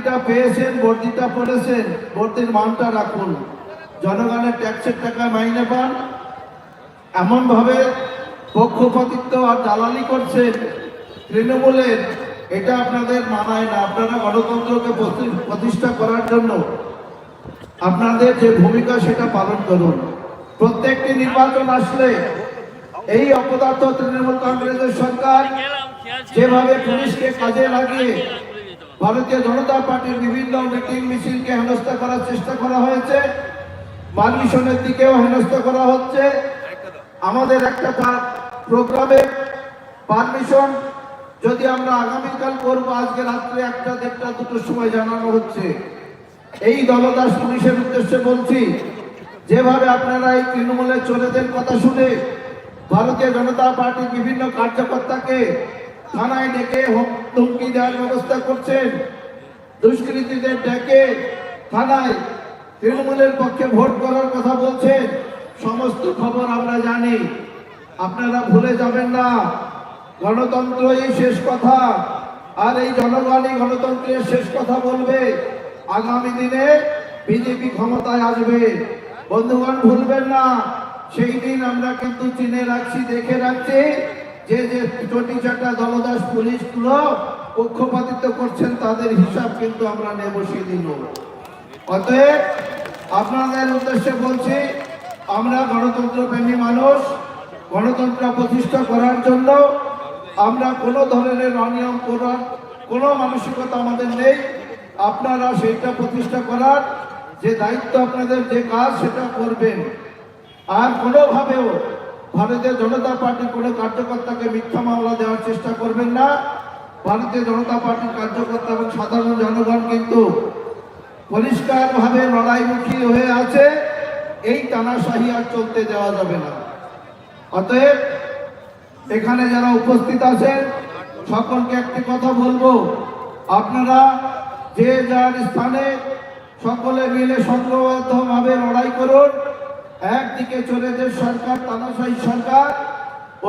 চাকরিটা পেয়েছেন বর্ধিটা পড়েছেন বর্ধির মানটা রাখুন। জনগণের ট্যাক্সের টাকায় মাইনে পান। এমনভাবে পক্ষপাতিত্ব আর দালালি করছেন তৃণমূলের, এটা আপনাদের মানায় না। আপনারা গণতন্ত্রকে প্রতিষ্ঠা করার জন্য আপনাদের যে ভূমিকা সেটা পালন করুন। প্রত্যেকটি নির্বাচন আসলে এই অপদার্থ তৃণমূল কংগ্রেসের সরকার যেভাবে পুলিশকে কাজে লাগিয়ে ভারতীয় জনতা পার্টির বিভিন্ন মিটিং মিছিলকে হেনস্থা করার চেষ্টা করা হয়েছে। মানমিশনের দিকেও হেনস্থা করা হচ্ছে। আমাদের একটা প্রোগ্রামে পারমিশন যদি আমরা আগামীকাল করব, আজকে রাত্রে একটা দেড়টা দুটোর সময় জানানো হচ্ছে। এই দলদাস পুলিশের উদ্দেশ্যে বলছি, যেভাবে আপনারা এই তৃণমূলের চলেদের কথা শুনে ভারতীয় জনতা পার্টির বিভিন্ন কার্যকর্তাকে থানায় ডেকে হুম- হুমকি দেওয়ার ব্যবস্থা করছেন। দুষ্কৃতীদের ডেকে থানায় তৃণমূলের পক্ষে ভোট করার কথা বলছেন। সমস্ত খবর আমরা জানি। আপনারা ভুলে যাবেন না। গণতন্ত্রই শেষ কথা। আর এই জনগণই গণতন্ত্রের শেষ কথা বলবে। আগামী দিনে বিজেপি ক্ষমতায় আসবে। বন্ধুগণ, ভুলবেন না। সেই দিন আমরা কিন্তু চিনে রাখছি, দেখে রাখছি। যে যে চটি চাটা দলদাস পুলিশগুলো পক্ষপাতিত্ব করছেন, তাদের হিসাব কিন্তু আমরা নেব সেদিন অতএব আপনাদের উদ্দেশ্যে বলছি, আমরা গণতন্ত্র প্রেমী মানুষ, গণতন্ত্র প্রতিষ্ঠা করার জন্য আমরা কোনো ধরনের অনিয়ম করার কোনো মানসিকতা আমাদের নেই। আপনারা সেইটা প্রতিষ্ঠা করার যে দায়িত্ব আপনাদের, যে কাজ, সেটা করবেন। আর কোনোভাবেও ভারতীয় জনতা পার্টি কোনো কার্যকর্তাকে মিথ্যা মামলা দেওয়ার চেষ্টা করবেন না। ভারতীয় জনতা পার্টির কার্যকর্তা এবং সাধারণ জনগণ কিন্তু পরিষ্কারভাবে লড়াইমুখী হয়ে আছে। এই টানাশাহি আর চলতে দেওয়া যাবে না। অতএব এখানে যারা উপস্থিত আছেন, সকলকে একটি কথা বলব। আপনারা যে যার স্থানে সকলে মিলে সংঘবদ্ধভাবে লড়াই করুন। একদিকে চোরেদের সরকার তানাশাহী সরকার,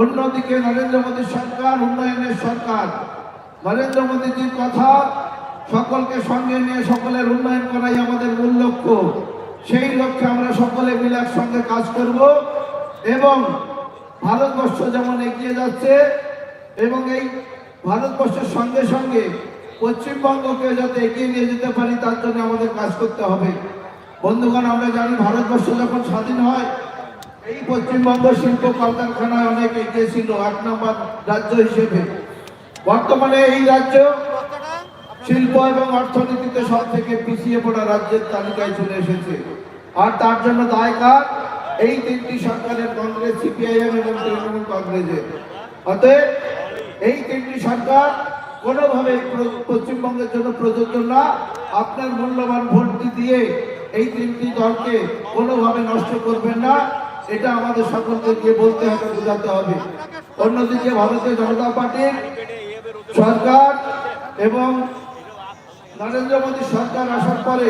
অন্যদিকে নরেন্দ্র মোদী সরকার, উন্নয়নের সরকার। নরেন্দ্র মোদীজির কথা সকলকে সঙ্গে নিয়ে সকলের উন্নয়ন করাই আমাদের মূল লক্ষ্য। সেই লক্ষ্যে আমরা সকলে মিলে একসঙ্গে কাজ করব এবং ভারতবর্ষ যেমন এগিয়ে যাচ্ছে এবং এই ভারতবর্ষের সঙ্গে সঙ্গে পশ্চিমবঙ্গকে যাতে এগিয়ে নিয়ে যেতে পারি, তার জন্য আমাদের কাজ করতে হবে। বন্ধুগণ, আমরা জানি ভারতবর্ষ যখন স্বাধীন হয়, এই পশ্চিমবঙ্গ শিল্প কলকারখানায় অনেক এগিয়ে ছিল, এক নম্বর রাজ্য হিসেবে। বর্তমানে এই রাজ্য শিল্প এবং অর্থনীতিতে সব থেকে পিছিয়ে পড়া রাজ্যের তালিকায় চলে এসেছে। আর তার জন্য দায় কার? এই তিনটি সরকারের কংগ্রেস সিপিআইএম এবং তৃণমূল কংগ্রেসের। অতএব এই তিনটি সরকার কোনোভাবে পশ্চিমবঙ্গের জন্য প্রযোজ্য না। আপনার মূল্যবান ভোটটি দিয়ে এই তিনটি দলকে কোনোভাবে নষ্ট করবেন না। এটা আমাদের সকলকে বলতে হবে, বোঝাতে হবে। অন্যদিকে ভারতীয় জনতা পার্টির সরকার এবং নরেন্দ্র মোদী সরকার আসার পরে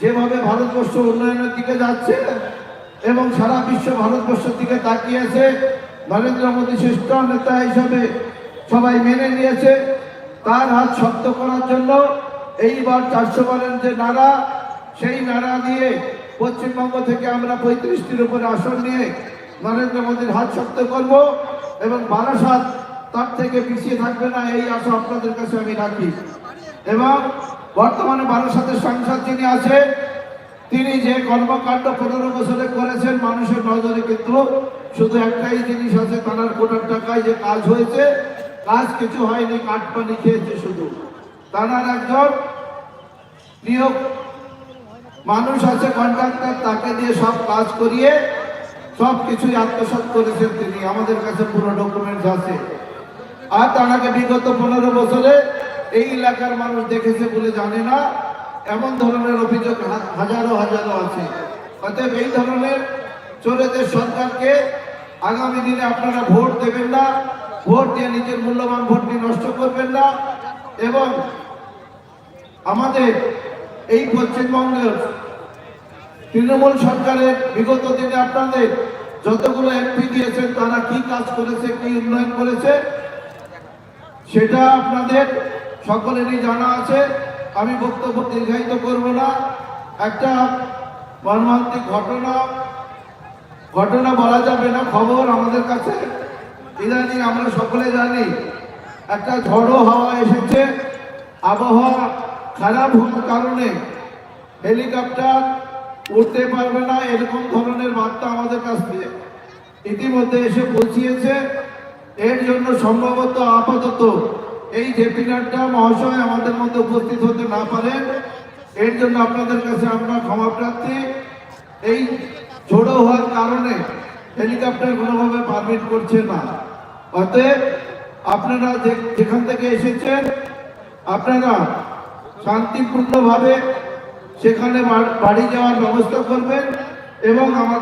যেভাবে ভারতবর্ষ উন্নয়নের দিকে যাচ্ছে এবং সারা বিশ্ব ভারতবর্ষের দিকে তাকিয়েছে নরেন্দ্র মোদী শ্রেষ্ঠ নেতা হিসাবে সবাই মেনে নিয়েছে। তার হাত শক্ত করার জন্য এইবার চারশো বারের যে নারা সেই নারা দিয়ে পশ্চিমবঙ্গ থেকে আমরা পঁয়ত্রিশটির উপরে আসন নিয়ে নরেন্দ্র মোদীর হাত শক্ত করব এবং বারাসাত তার থেকে পিছিয়ে থাকবে না, এই আশা আপনাদের কাছে আমি রাখি। এবং বর্তমানে বারাসাতের সংসদ যিনি আছে তিনি যে কর্মকাণ্ড পনেরো বছরে করেছেন, মানুষের নজরে কিন্তু শুধু একটাই জিনিস আছে, তার কোটার টাকায় যে কাজ হয়েছে, কাজ কিছু হয়নি কাঠ পানি খেয়েছে শুধু। তার একজন নিয়োগ মানুষ আছে কন্ট্রাক্টর তাকে দিয়ে সব কাজ করিয়ে সব কিছুই আত্মসাৎ করেছেন তিনি। আমাদের কাছে পুরো ডকুমেন্টস আছে। আর তার আগে বিগত পনেরো বছরে এই এলাকার মানুষ দেখেছে বলে জানে না। এমন ধরনের অভিযোগ হাজারো হাজারো আছে। অতএব এই ধরনের চোরেদের সরকারকে আগামী দিনে আপনারা ভোট দেবেন না। ভোট দিয়ে নিজের মূল্যবান ভোটটি নষ্ট করবেন না। এবং আমাদের এই পশ্চিমবঙ্গের তৃণমূল সরকারের বিগত দিনে আপনাদের যতগুলো এমপি দিয়েছেন, তারা কি কাজ করেছে, কি উন্নয়ন করেছে, সেটা আপনাদের সকলেরই জানা আছে। আমি বক্তব্য দীর্ঘায়িত করব না। একটা মর্মান্তিক ঘটনা ঘটনা বলা যাবে না, খবর আমাদের কাছে। ইদানিং আমরা সকলে জানি, একটা ঝড়ো হাওয়া এসেছে, আবহাওয়া খারাপ হওয়ার কারণে হেলিকপ্টার উঠতে পারবে না, এরকম ধরনের বার্তা আমাদের কাছে ইতিমধ্যে এসে পৌঁছিয়েছে। এর জন্য সম্ভবত আপাতত এই জেপিনারটা মহাশয় আমাদের মধ্যে উপস্থিত হতে না পারেন, এর জন্য আপনাদের কাছে আমরা ক্ষমা প্রার্থী। এই ঝোড়ো হওয়ার কারণে হেলিকপ্টার কোনোভাবে পারমিট করছে না। অতএব আপনারা যেখান থেকে এসেছেন, আপনারা শান্তিপূর্ণভাবে সেখানে বাড়ি যাওয়ার ব্যবস্থা করবেন এবং আমার